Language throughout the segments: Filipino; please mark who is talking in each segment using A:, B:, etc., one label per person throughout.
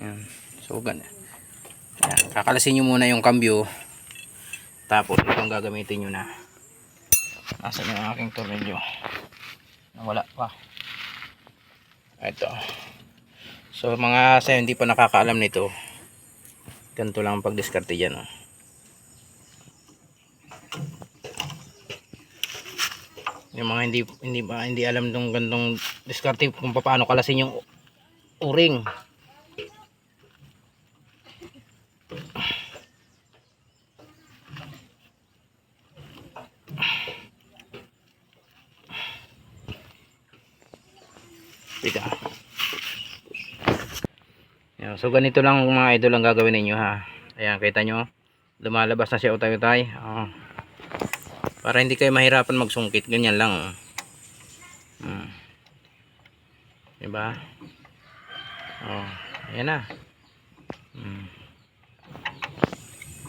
A: Yan. So, gan Yan. Kakalasin nyo muna yung cambio. Tapos, itong gagamitin nyo na. Nasaan yung aking tornilyo? Nawala pa. Ito. So, mga sa hindi pa nakakaalam nito, ganito lang ang pagdiskarte dyan. Oh. Yung mga hindi hindi ba hindi alam tong gantong diskarte kung paano kalasin yung uring. Teka. Yan, so ganito lang mga idol ang gagawin ninyo ha. Ayan, kita nyo. Lumalabas na siya utay-utay. Oh. Para hindi kayo mahirapan magsungkit. Ganyan lang. Oh. Hmm. Diba? Oh, ayan na. Hmm.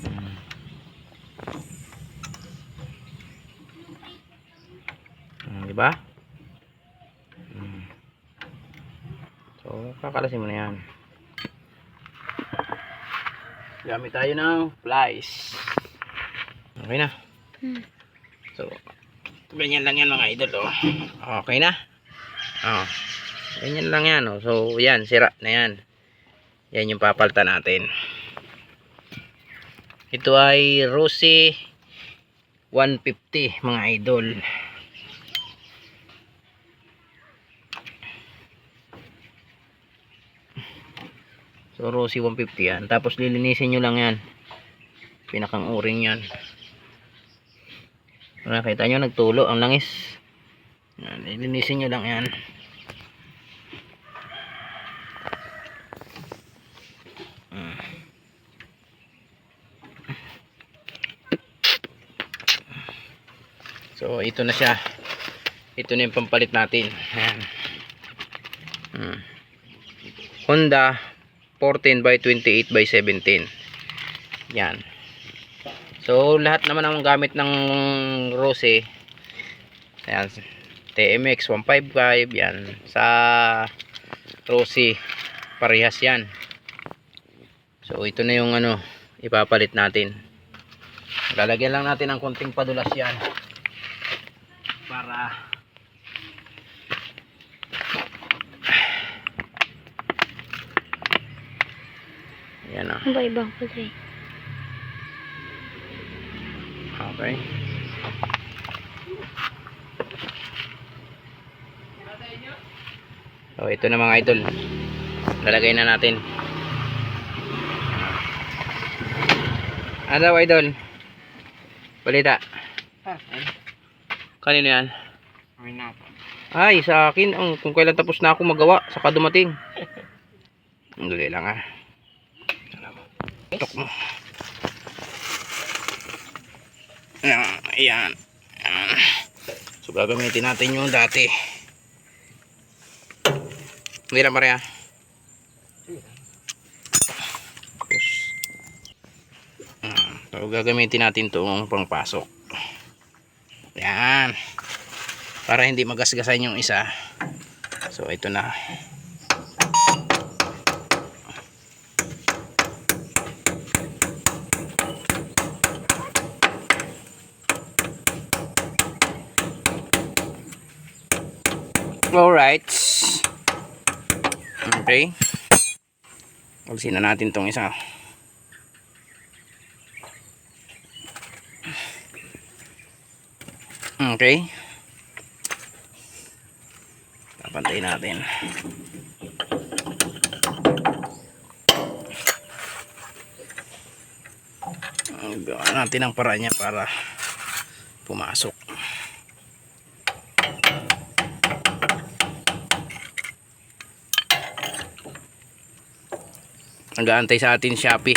A: Hmm. Hmm, diba? Hmm. So, kakalasin mo na yan. Gamit tayo ng plies. Okay na.
B: Hmm.
A: So, ganyan lang yan mga idol. Oh. Okay na. Oh. Ganyan lang yan. Oh. So, yan. Sira na yan. Yan yung papalta natin. Ito ay Rosy 150 mga idol. So, Rosy 150 yan. Tapos, lilinisin nyo lang yan. Pinakang uring yan. Nakita nyo, nagtulo ang langis. Yan, lilinisin nyo lang yan. Mm. So, ito na siya. Ito na yung pampalit natin. Ayan. Mm. Honda 14 by 28 by 17. Yan. So, lahat naman ang gamit ng Rose. Ayan. TMX 155. Yan. Sa Rose. Parehas yan. So, ito na yung ano, ipapalit natin. Lalagyan lang natin ng konting padulas yan. Para Yan o.
B: Ano ba ibang kulay?
A: Okay. So, ito na mga idol. Lalagay na natin. Ano daw, idol? Balita. Kanino yan? Ay, sa akin. Ang, kung kailan tapos na ako magawa, saka dumating. Ang dali lang ah. Tok mo. Ayan. Ayan. So, gagamitin natin yung dati. Hindi na pareha. So, gagamitin natin itong pangpasok. Ayan. Para hindi magasgasan yung isa. So, ito na. Alright. Okay. Alisin na natin tong isa. Okay. Papantay natin. Gawa natin ang paraan niya para pumasok. Nag-aantay sa atin Shopee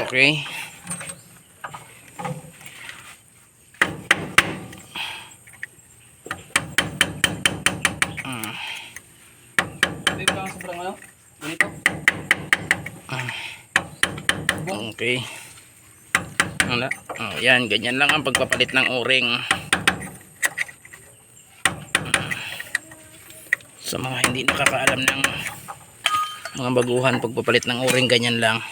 A: okay. Ah. okay wala oh, yan ganyan lang ang pagpapalit ng o-ring sa mga hindi nakakaalam ng mga baguhan pagpapalit ng o-ring ganyan lang